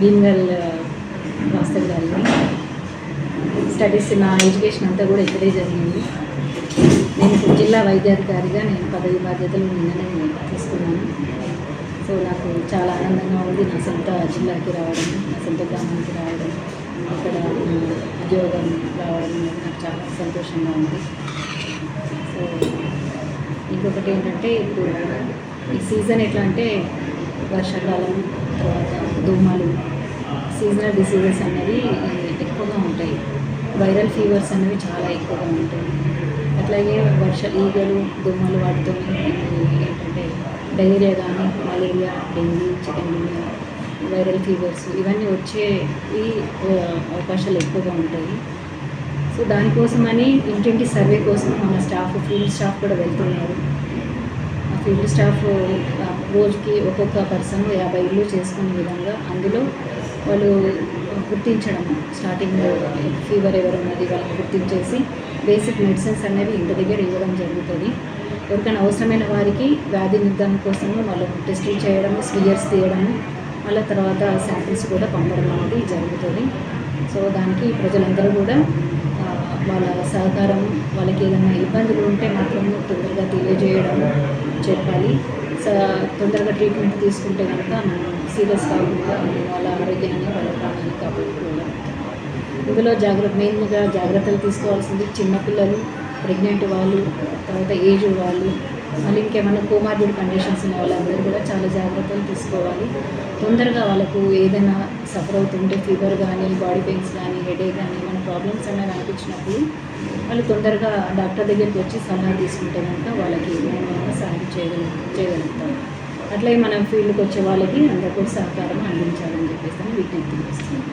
Bheemgal master గారిని studies నా education అంతా కూడా ఇక్కడే జరిగింది. నేను ఇప్పుడు జిల్లా వైద్యాధికారిగా నేను పదవి బాధ్యతలు నిన్ననే తీసుకున్నాను. సో నాకు చాలా ఆనందంగా ఉంది నా సొంత జిల్లాకి రావడం నా సొంత గ్రామానికి రావడం ఇక్కడ ఉద్యోగం రావడం నాకు చాలా సంతోషంగా ఉంది. సో ఇంకొకటి ఏంటంటే ఇప్పుడు ఈ సీజన్ ఎట్లా అంటే వర్షాకాలం తర్వాత దోమలు సీజనల్ డిసీజెస్ అనేవి ఎక్కువగా ఉంటాయి. వైరల్ ఫీవర్స్ అనేవి చాలా ఎక్కువగా ఉంటాయి. అట్లాగే వర్ష ఈగలు దోమలు వాటితో ఏంటంటే డైరియా కానీ malaria dengue chicken viral fevers ఇవన్నీ వచ్చే ఈ అవకాశాలు ఎక్కువగా ఉంటాయి. సో దానికోసమని ఇంటింటి సర్వే కోసం మన స్టాఫ్ ఫీల్డ్ స్టాఫ్ కూడా వెళ్తున్నారు. ఆ ఫీల్డ్ స్టాఫ్ రోజుకి ఒక్కొక్క పర్సన్ యాభై ఇల్లు చేసుకునే విధంగా అందులో వాళ్ళు గుర్తించడం స్టార్టింగ్ ఫీవర్ ఎవరు ఉన్నది వాళ్ళని గుర్తించేసి బేసిక్ మెడిసిన్స్ అనేవి ఇంటి దగ్గర ఇవ్వడం జరుగుతుంది. ఎవరికైనా అవసరమైన వారికి వ్యాధి నిర్ధారణ కోసము వాళ్ళు టెస్టులు చేయడము స్వియర్స్ తీయడము మళ్ళీ తర్వాత శాంపిల్స్ కూడా పంపడం అనేది జరుగుతుంది. సో దానికి ప్రజలందరూ కూడా వాళ్ళ సహకారం వాళ్ళకి ఏదైనా ఇబ్బందులు ఉంటే మాత్రం తొందరగా తెలియజేయడం చెప్పాలి. తొందరగా ట్రీట్మెంట్ తీసుకుంటే కనుక మనం సీరియస్ కాకుండా వాళ్ళ ఆరోగ్యాన్ని వాళ్ళ ప్రాణాన్ని కాపాడుకోవడం ఇందులో జాగ్రత్త మెయిన్గా జాగ్రత్తలు తీసుకోవాల్సింది చిన్నపిల్లలు ప్రెగ్నెంట్ వాళ్ళు తర్వాత ఏజ్ వాళ్ళు మళ్ళీ ఇంకేమైనా కోమార్బిడ్ కండిషన్స్ ఉన్న వాళ్ళందరూ కూడా చాలా జాగ్రత్తలు తీసుకోవాలి. తొందరగా వాళ్ళకు ఏదైనా సఫర్ అవుతుంటే ఫీవర్ కానీ బాడీ పెయిన్స్ కానీ హెడేక్ కానీ ఏమైనా ప్రాబ్లమ్స్ అనేవి అనిపించినప్పుడు వాళ్ళు తొందరగా డాక్టర్ దగ్గరికి వచ్చి సలహా తీసుకుంటే కనుక వాళ్ళకి ఏమైనా సహాయం చేయగల చేయగలుగుతాం అట్లే మనం ఫీల్డ్కి వచ్చే వాళ్ళకి అందరికీ సహకారం అందించాలని చెప్పేసి విజ్ఞప్తి చేస్తున్నాం